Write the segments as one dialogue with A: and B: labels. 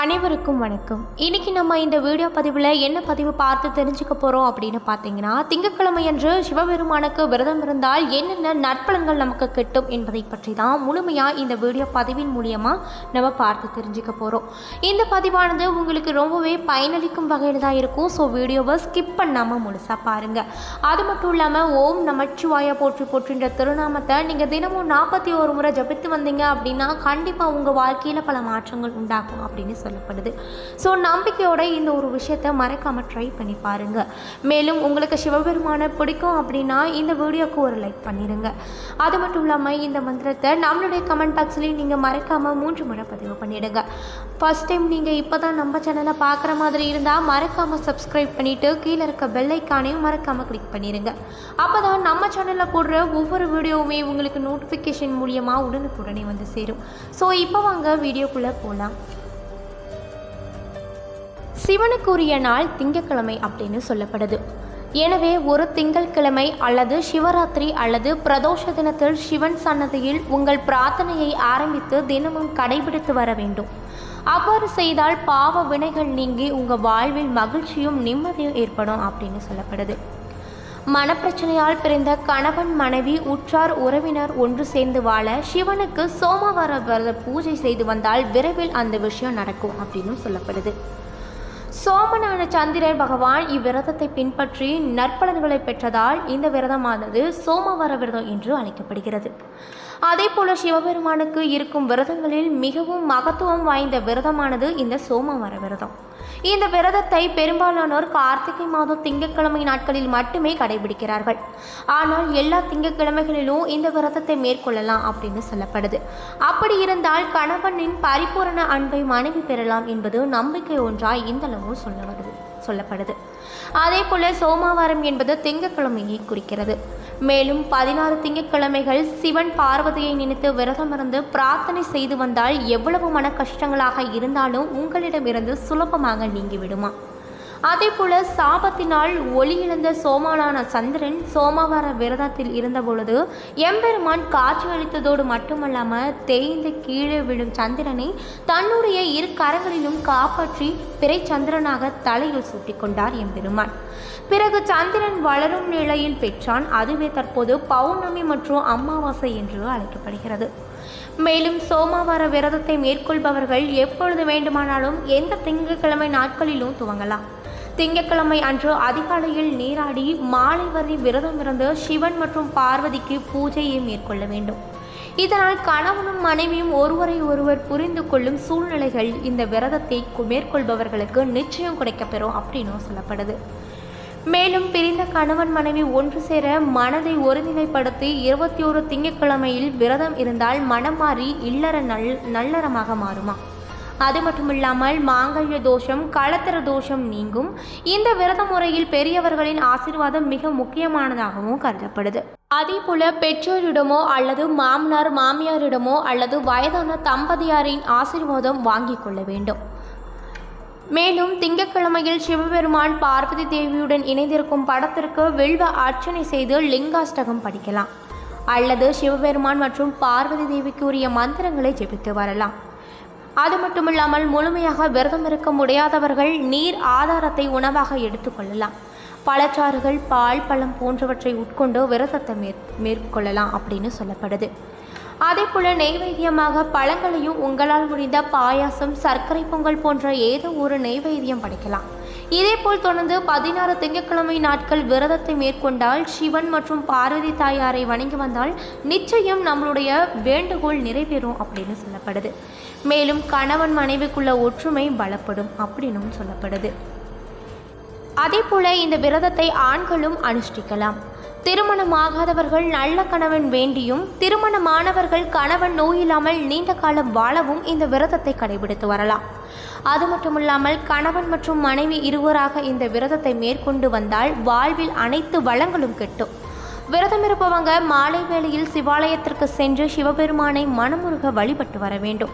A: அனைவருக்கும் வணக்கம். இன்னைக்கு நம்ம இந்த வீடியோ பதிவில் என்ன பதிவு பார்த்து தெரிஞ்சுக்க போகிறோம் அப்படின்னு பார்த்தீங்கன்னா திங்கட்கிழமை அன்று சிவபெருமானுக்கு விரதம் இருந்தால் என்னென்ன நற்பலன்கள் நமக்கு கிட்டும் என்பதை பற்றி தான் முழுமையாக இந்த வீடியோ பதிவின் மூலியமாக நம்ம பார்த்து தெரிஞ்சுக்க போகிறோம் இந்த பதிவானது உங்களுக்கு ரொம்பவே பயனளிக்கும் வகையில் தான் இருக்கும். ஸோ வீடியோவை ஸ்கிப் பண்ணாமல் முழுசாக பாருங்கள் அது மட்டும் இல்லாமல் ஓம் நமச்சிவாய போற்றி போற்றின்ற திருநாமத்தை நீங்கள் தினமும் நாற்பத்தி ஒரு முறை ஜபித்து வந்தீங்க அப்படின்னா கண்டிப்பாக உங்கள் வாழ்க்கையில் பல மாற்றங்கள் உண்டாகும் அப்படின்னு சொல்லப்படுது. ஸோ நம்பிக்கையோட இந்த ஒரு விஷயத்தை மறக்காமல் ட்ரை பண்ணி பாருங்கள் மேலும் உங்களுக்கு சிவபெருமானை பிடிக்கும் அப்படின்னா இந்த வீடியோக்கு ஒரு லைக் பண்ணிடுங்க அது மட்டும் இல்லாமல் இந்த மந்திரத்தை நம்மளுடைய கமெண்ட் பாக்ஸ்லேயும் நீங்கள் மறக்காமல் மூன்று முறை பதிவு பண்ணிடுங்க. ஃபர்ஸ்ட் டைம் நீங்கள் இப்போ தான் நம்ம சேனலை பார்க்குற மாதிரி இருந்தால் மறக்காமல் சப்ஸ்கிரைப் பண்ணிவிட்டு கீழே இருக்க பெல்லைக்கானையும் மறக்காமல் கிளிக் பண்ணிடுங்க அப்போ தான் நம்ம சேனலில் போடுற ஒவ்வொரு வீடியோவுமே உங்களுக்கு நோட்டிஃபிகேஷன் மூலியமாக உடனுக்குடனே வந்து சேரும். ஸோ இப்போ வாங்க வீடியோக்குள்ளே போகலாம் சிவனுக்குரிய நாள் திங்கட்கிழமை அப்படின்னு சொல்லப்படுது. எனவே ஒரு திங்கட்கிழமை அல்லது சிவராத்திரி அல்லது பிரதோஷ தினத்தில் சிவன் சன்னதியில் உங்கள் பிரார்த்தனையை ஆரம்பித்து தினமும் கடைபிடித்து வர வேண்டும். அவ்வாறு செய்தால் பாவ வினைகள் நீங்கி உங்கள் வாழ்வில் மகிழ்ச்சியும் நிம்மதியும் ஏற்படும் அப்படின்னு சொல்லப்படுது. மனப்பிரச்சனையால் பிறந்த கணவன் மனைவி உற்றார் உறவினர் ஒன்று சேர்ந்து வாழ சிவனுக்கு சோமவார விரத பூஜை செய்து வந்தால் விரைவில் அந்த விஷயம் நடக்கும் அப்படின்னு சொல்லப்படுது. சோமனான சந்திரன் பகவான் இவ்விரதத்தை பின்பற்றி நற்பலன்களை பெற்றதால் இந்த விரதமானது சோமவார விரதம் என்று அழைக்கப்படுகிறது. அதே போல சிவபெருமானுக்கு இருக்கும் விரதங்களில் மிகவும் மகத்துவம் வாய்ந்த விரதமானது இந்த சோமவார விரதம். இந்த விரதத்தை பெரும்பாலானோர் கார்த்திகை மாதம் திங்கட்கிழமை நாட்களில் மட்டுமே கடைபிடிக்கிறார்கள். ஆனால் எல்லா திங்கட்கிழமைகளிலும் இந்த விரதத்தை மேற்கொள்ளலாம் அப்படின்னு சொல்லப்படுது. அப்படி இருந்தால் கணவனின் பரிபூரண அன்பை மனைவி பெறலாம் என்பது நம்பிக்கை ஒன்றாய் இந்த அளவு சொல்ல வருது சொல்லப்படுது. அதே போல சோமவாரம் என்பது திங்கட்கிழமையை குறிக்கிறது. மேலும் பதினாறு திங்கட்கிழமைகள் சிவன் பார்வதியை நினைத்து விரதமிருந்து பிரார்த்தனை செய்து வந்தால் எவ்வளவு மன கஷ்டங்களாக இருந்தாலும் உங்களிடமிருந்து சுலபமாக நீங்கிவிடுமா? அதே போல சாபத்தினால் ஒளி இழந்த சோமானான சந்திரன் சோமவார விரதத்தில் இருந்தபொழுது எம்பெருமான் காட்சியளித்ததோடு மட்டுமல்லாமல் தேய்ந்து கீழே விழும் சந்திரனை தன்னுடைய இரு கரங்களிலும் காப்பாற்றி பிறை சந்திரனாக தலையில் சூட்டிக்கொண்டார் எம்பெருமான். பிறகு சந்திரன் வளரும் நிலையில் பெற்றான். அதுவே தற்போது பௌர்ணமி மற்றும் அமாவாசை என்று அழைக்கப்படுகிறது. மேலும் சோமவார விரதத்தை மேற்கொள்பவர்கள் எப்பொழுது வேண்டுமானாலும் எந்த திங்கட்கிழமை நாட்களிலும் துவங்கலாம். திங்கட்கிழமை அன்று அதிகாலையில் நீராடி மாலை வரை விரதம் இருந்து சிவன் மற்றும் பார்வதிக்கு பூஜையை மேற்கொள்ள வேண்டும். இதனால் கணவனும் மனைவியும் ஒருவரை ஒருவர் புரிந்து கொள்ளும் சூழ்நிலைகள் இந்த விரதத்தை மேற்கொள்பவர்களுக்கு நிச்சயம் கிடைக்கப்பெறும் அப்படின்னும் சொல்லப்படுது. மேலும் பிரிந்த கணவன் மனைவி ஒன்று சேர மனதை ஒருநிலைப்படுத்தி இருபத்தி ஒரு திங்கட்கிழமையில் விரதம் இருந்தால் மனம் மாறி இல்லற நல் நல்லறமாக மாறுமா? அது மட்டுமில்லாமல் மாங்கல்ய தோஷம் களத்திர தோஷம் நீங்கும். இந்த விரத முறையில் பெரியவர்களின் ஆசீர்வாதம் மிக முக்கியமானதாகவும் கருதப்படுது. அதேபோல பெற்றோரிடமோ அல்லது மாமனார் மாமியாரிடமோ அல்லது வயதான தம்பதியாரின் ஆசீர்வாதம் வாங்கிக் கொள்ள வேண்டும். மேலும் திங்கட்கிழமையில் சிவபெருமான் பார்வதி தேவியுடன் இணைந்திருக்கும் படத்திற்கு வில்வ அர்ச்சனை செய்து லிங்காஷ்டகம் படிக்கலாம். அல்லது சிவபெருமான் மற்றும் பார்வதி தேவிக்கு உரிய மந்திரங்களை ஜெபித்து வரலாம். அது மட்டுமில்லாமல் முழுமையாக விரதம் இருக்க முடியாதவர்கள் நீர் ஆதாரத்தை உணவாக எடுத்துக்கொள்ளலாம் பழச்சாறுகள் பால் பழம் போன்றவற்றை உட்கொண்டு விரதத்தை மேற் மேற்கொள்ளலாம் அப்படின்னு சொல்லப்படுது. அதே போல நெய்வேத்தியமாக பழங்களையும் உங்களால் முடிந்த பாயாசம் சர்க்கரை பொங்கல் போன்ற ஏதோ ஒரு நெய்வேத்தியம் படைக்கலாம். இதேபோல் தொடர்ந்து பதினாறு திங்கட்கிழமை நாட்கள் விரதத்தை மேற்கொண்டால் சிவன் மற்றும் பார்வதி தாயாரை வணங்கி வந்தால் நிச்சயம் நம்மளுடைய வேண்டுகோள் நிறைவேறும் அப்படின்னு சொல்லப்படுது. மேலும் கணவன் மனைவிக்குள்ள ஒற்றுமை பலப்படும் அப்படின்னும் சொல்லப்படுது. அதே போல இந்த விரதத்தை ஆண்களும் அனுஷ்டிக்கலாம். திருமணமாகாதவர்கள் நல்ல கணவன் வேண்டியும் திருமணமானவர்கள் கணவன் நோயில்லாமல் நீண்ட காலம் வாழவும் இந்த விரதத்தை கடைபிடித்து வரலாம். அது மட்டுமில்லாமல் கணவன் மற்றும் மனைவி இருவராக இந்த விரதத்தை மேற்கொண்டு வந்தால் வாழ்வில் அனைத்து வளங்களும் கெட்டும். விரதம் இருப்பவங்க மாலை வேளையில் சிவாலயத்திற்கு சென்று சிவபெருமானை மனமுருக வழிபட்டு வர வேண்டும்.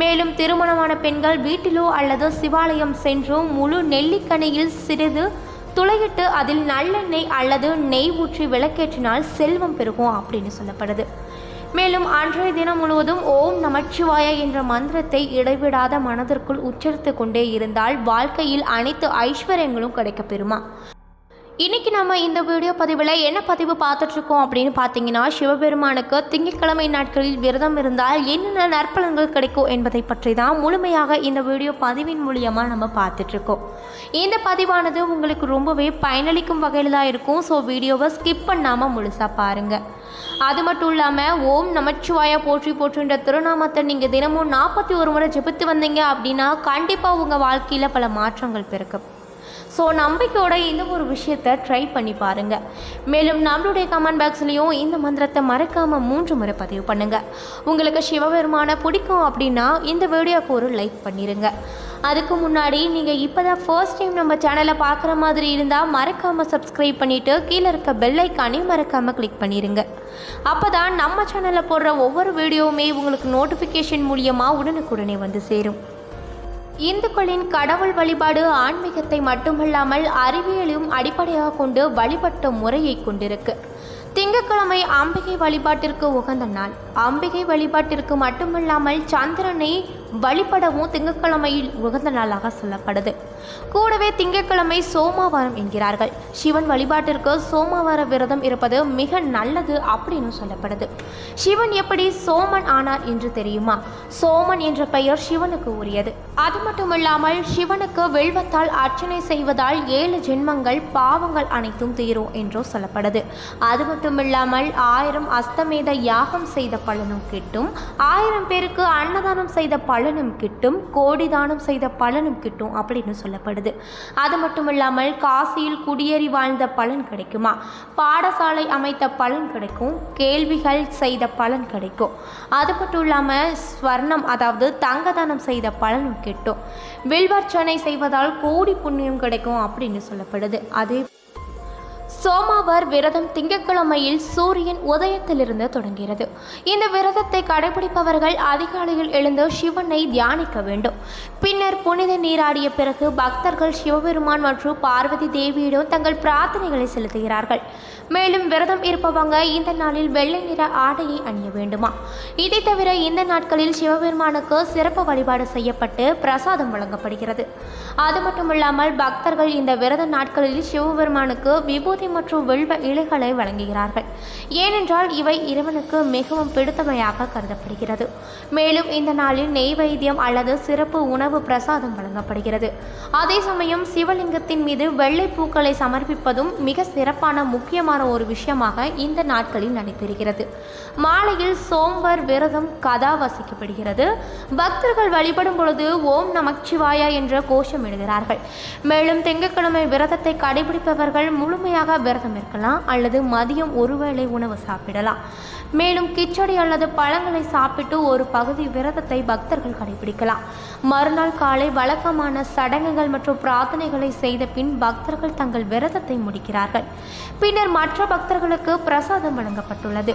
A: மேலும் திருமணமான பெண்கள் வீட்டிலோ அல்லது சிவாலயம் சென்றோ முழு நெல்லிக்கனியில் சிறிது துளையிட்டு அதில் நல்லெண்ணெய் அல்லது நெய் ஊற்றி விளக்கேற்றினால் செல்வம் பெருகும் அப்படின்னு சொல்லப்படுது. மேலும் அன்றைய தினம் முழுவதும் ஓம் நமச்சிவாய என்ற மந்திரத்தை இடைவிடாத மனதிற்குள் உச்சரித்து கொண்டே இருந்தால் வாழ்க்கையில் அனைத்து ஐஸ்வர்யங்களும் கிடைக்கப்பெறுமா இன்னைக்கு நம்ம இந்த வீடியோ பதிவில் என்ன பதிவு பார்த்துட்ருக்கோம் அப்படின்னு பார்த்தீங்கன்னா சிவபெருமானுக்கு திங்கட்கிழமை நாட்களில் விரதம் இருந்தால் என்னென்ன நற்பலன்கள் கிடைக்கும் என்பதை பற்றி தான் முழுமையாக இந்த வீடியோ பதிவின் மூலியமாக நம்ம பார்த்துட்ருக்கோம் இந்த பதிவானது உங்களுக்கு ரொம்பவே பயனளிக்கும் வகையில் தான் இருக்கும். ஸோ வீடியோவை ஸ்கிப் பண்ணாமல் முழுசாக பாருங்கள் அது மட்டும் இல்லாமல் ஓம் நமச்சிவாயா போற்றி போற்றுன்ற திருநாமத்தை நீங்கள் தினமும் நாற்பத்தி ஒரு முறை ஜெபித்து வந்தீங்க அப்படின்னா கண்டிப்பாக உங்கள் வாழ்க்கையில் பல மாற்றங்கள் பிறக்கும். ஸோ நம்பிக்கையோட இந்த ஒரு விஷயத்தை ட்ரை பண்ணி பாருங்கள் மேலும் நம்மளுடைய கமெண்ட் பாக்ஸ்லேயும் இந்த மந்திரத்தை மறக்காமல் மூன்று முறை பதிவு பண்ணுங்கள் உங்களுக்கு சிவபெருமானை பிடிக்கும் அப்படின்னா இந்த வீடியோக்கு ஒரு லைக் பண்ணிடுங்க அதுக்கு முன்னாடி நீங்கள் இப்போ தான் ஃபர்ஸ்ட் டைம் நம்ம சேனலை பார்க்குற மாதிரி இருந்தால் மறக்காமல் சப்ஸ்கிரைப் பண்ணிவிட்டு கீழே இருக்க பெல் மறக்காமல் கிளிக் பண்ணிடுங்க அப்போ தான் நம்ம சேனலில் போடுற ஒவ்வொரு வீடியோவுமே உங்களுக்கு நோட்டிஃபிகேஷன் மூலியமாக உடனுக்குடனே வந்து சேரும். இந்துக்களின் கடவுள் வழிபாடு ஆன்மீகத்தை மட்டுமல்லாமல் அறிவியலையும் அடிப்படையாக கொண்டு வழிபட்ட முறையை கொண்டிருக்கு. திங்கட்கிழமை அம்பிகை வழிபாட்டிற்கு உகந்த நாள். அம்பிகை வழிபாட்டிற்கு மட்டுமல்லாமல் சந்திரனை வழிபடவும் திங்கட்கிழமையில் உகந்த நாளாக சொல்லப்படுது. கூடவே திங்கட்கிழமை சோமவாரம் என்கிறார்கள். சிவன் வழிபாட்டிற்கு சோமவார விரதம் இருப்பது மிக நல்லது அப்படின்னு சொல்லப்படுது. சிவன் எப்படி சோமன் ஆனார் என்று தெரியுமா? சோமன் என்ற பெயர் சிவனுக்கு உரியது. அது மட்டுமில்லாமல் சிவனுக்கு வெள்வத்தால் அர்ச்சனை செய்வதால் ஏழு ஜென்மங்கள் பாவங்கள் அனைத்தும் தீரும் என்றும் சொல்லப்படுது. அது மட்டுமில்லாமல் ஆயிரம் அஸ்தமேத யாகம் செய்த பலனும் கிட்டும் ஆயிரம் பேருக்கு அன்னதானம் செய்த பலனும் கிட்டும் கோடி தானம் செய்த பலனும் கிட்டும் அப்படின்னு சொல்லப்படுது. அது மட்டுமில்லாமல் காசியில் குடியேறி வாழ்ந்த பலன் கிடைக்குமா? பாடசாலை அமைத்த பலன் கிடைக்கும் கேள்விகள் செய்த பலன் கிடைக்கும். அது மட்டும் இல்லாமல் ஸ்வர்ணம் அதாவது தங்க தானம் செய்த பலனும் கிட்டும். வில்வர்ச்சனை செய்வதால் கோடி புண்ணியம் கிடைக்கும் அப்படின்னு சொல்லப்படுது. அதே சோமாவர் விரதம் திங்கட்கிழமையில் சூரியன் உதயத்திலிருந்து தொடங்குகிறது. இந்த விரதத்தை கடைபிடிப்பவர்கள் அதிகாலையில் எழுந்து சிவனை தியானிக்க வேண்டும். பின்னர் புனித நீராடிய பிறகு பக்தர்கள் சிவபெருமான் மற்றும் பார்வதி தேவியிடம் தங்கள் பிரார்த்தனைகளை செலுத்துகிறார்கள். மேலும் விரதம் இருப்பவங்க இந்த நாளில் வெள்ளை நிற ஆடையை அணிய வேண்டுமா? இதை தவிர இந்த நாட்களில் சிவபெருமானுக்கு சிறப்பு வழிபாடு செய்யப்பட்டு பிரசாதம் வழங்கப்படுகிறது. அது மட்டுமில்லாமல் பக்தர்கள் இந்த விரத நாட்களில் சிவபெருமானுக்கு விபூதி மற்றும் வெல்வ இலைகளை வழங்குகிறார்கள். ஏனென்றால் இவை இறைவனுக்கு மிகவும் பிடித்தமையாக கருதப்படுகிறது. மேலும் இந்த நாளில் நெய்வேத்தியம் அல்லது சிறப்பு உணவு பிரசாதம் வழங்கப்படுகிறது. அதே சமயம் சிவலிங்கத்தின் மீது வெள்ளை பூக்களை சமர்ப்பிப்பதும் மிக சிறப்பான முக்கியமான ஒரு விஷயமாக இந்த நாட்களில் நடைபெறுகிறது. மாலையில் சோம்வர் விரதம் கதா வசிக்கப்படுகிறது. பக்தர்கள் வழிபடும் பொழுது ஓம் நமச்சிவாயா என்ற கோஷம் எழுதுகிறார்கள். மேலும் திங்கட்கிழமை விரதத்தை கடைபிடிப்பவர்கள் முழுமையாக விரதம் இருக்கலாம் அல்லது மதியம் ஒருவேளை உணவு சாப்பிடலாம். மேலும் கிச்சடி அல்லது பழங்களை சாப்பிட்டு ஒரு பகுதி விரதத்தை பக்தர்கள் கடைபிடிக்கலாம். மறுநாள் காலை வழக்கமான சடங்குகள் மற்றும் பிரார்த்தனைகளை செய்த பின் பக்தர்கள் தங்கள் விரதத்தை முடிக்கிறார்கள். பின்னர் மற்ற பக்தர்களுக்கு பிரசாதம் வழங்கப்பட்டுள்ளது.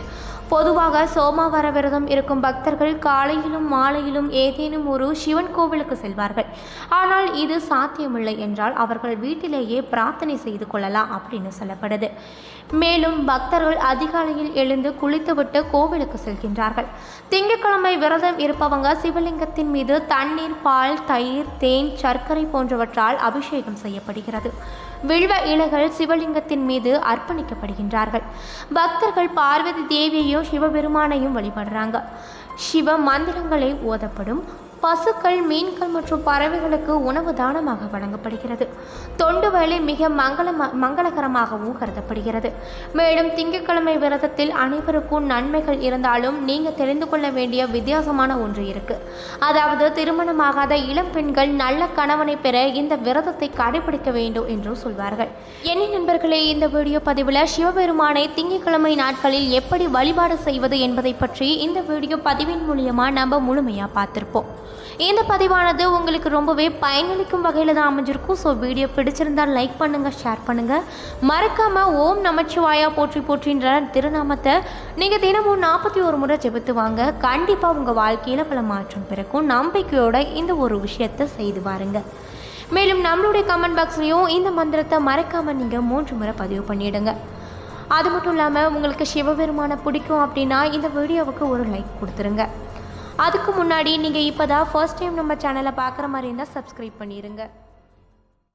A: பொதுவாக சோமாவார விரதம் இருக்கும் பக்தர்கள் காலையிலும் மாலையிலும் ஏதேனும் ஒரு சிவன் கோவிலுக்கு செல்வார்கள். ஆனால் இது சாத்தியமில்லை என்றால் அவர்கள் வீட்டிலேயே பிரார்த்தனை செய்து கொள்ளலாம் அப்படின்னு சொல்லப்படுது. மேலும் பக்தர்கள் அதிகாலையில் எழுந்து குளித்துவிட்டு கோவிலுக்கு செல்கின்றார்கள். திங்கட்கிழமை விரதம் இருப்பவங்க சிவலிங்கத்தின் மீது தண்ணீர் பால் தயிர் தேன் சர்க்கரை போன்றவற்றால் அபிஷேகம் செய்யப்படுகிறது. வில்வ இலைகள் சிவலிங்கத்தின் மீது அர்ப்பணிக்கப்படுகின்றார்கள். பக்தர்கள் பார்வதி தேவியையும் சிவபெருமானையும் வழிபடுறாங்க. சிவ மந்திரங்களை ஓதப்படும் பசுக்கள் மீன்கள் மற்றும் பறவைகளுக்கு உணவு தானமாக வழங்கப்படுகிறது. தொண்டு வேலை மிக மங்கள மங்களகரமாகவும் கருதப்படுகிறது. மேலும் திங்கட்கிழமை விரதத்தில் அனைவருக்கும் நன்மைகள் இருந்தாலும் நீங்கள் தெரிந்து கொள்ள வேண்டிய வித்தியாசமான ஒன்று இருக்கு. அதாவது திருமணமாகாத இளம் பெண்கள் நல்ல கணவனை பெற இந்த விரதத்தை கடைபிடிக்க வேண்டும் என்றும் சொல்வார்கள். என்ன நண்பர்களே இந்த வீடியோ பதிவில் சிவபெருமானை திங்கட்கிழமை நாட்களில் எப்படி வழிபாடு செய்வது என்பதை பற்றி இந்த வீடியோ பதிவின் மூலியமாக நம்ம முழுமையாக பார்த்துருப்போம். இந்த பதிவானது உங்களுக்கு ரொம்பவே பயனளிக்கும் வகையில் தான் அமைஞ்சிருக்கும். ஸோ வீடியோ பிடிச்சிருந்தால் லைக் பண்ணுங்கள் ஷேர் பண்ணுங்கள் மறக்காமல் ஓம் நமச்சிவாயா போற்றி போற்றின்ற திருநாமத்தை நீங்கள் தினமும் நாற்பத்தி ஒரு முறை ஜெபித்து வாங்க. கண்டிப்பாக உங்கள் வாழ்க்கையில் பல மாற்றம் பிறக்கும். நம்பிக்கையோட இந்த ஒரு விஷயத்தை செய்து பாருங்கள் மேலும் நம்மளுடைய கமெண்ட் பாக்ஸ்லேயும் இந்த மந்திரத்தை மறக்காமல் நீங்கள் மூன்று முறை பதிவு பண்ணிவிடுங்க அது மட்டும் இல்லாமல் உங்களுக்கு சிவபெருமானை பிடிக்கும் அப்படின்னா இந்த வீடியோவுக்கு ஒரு லைக் கொடுத்துருங்க. அதுக்கு முன்னாடி நீங்கள் இப்போ தான் ஃபர்ஸ்ட் டைம் நம்ம சேனலை பார்க்குற மாதிரி இருந்தால் சப்ஸ்கிரைப் பண்ணிடுங்க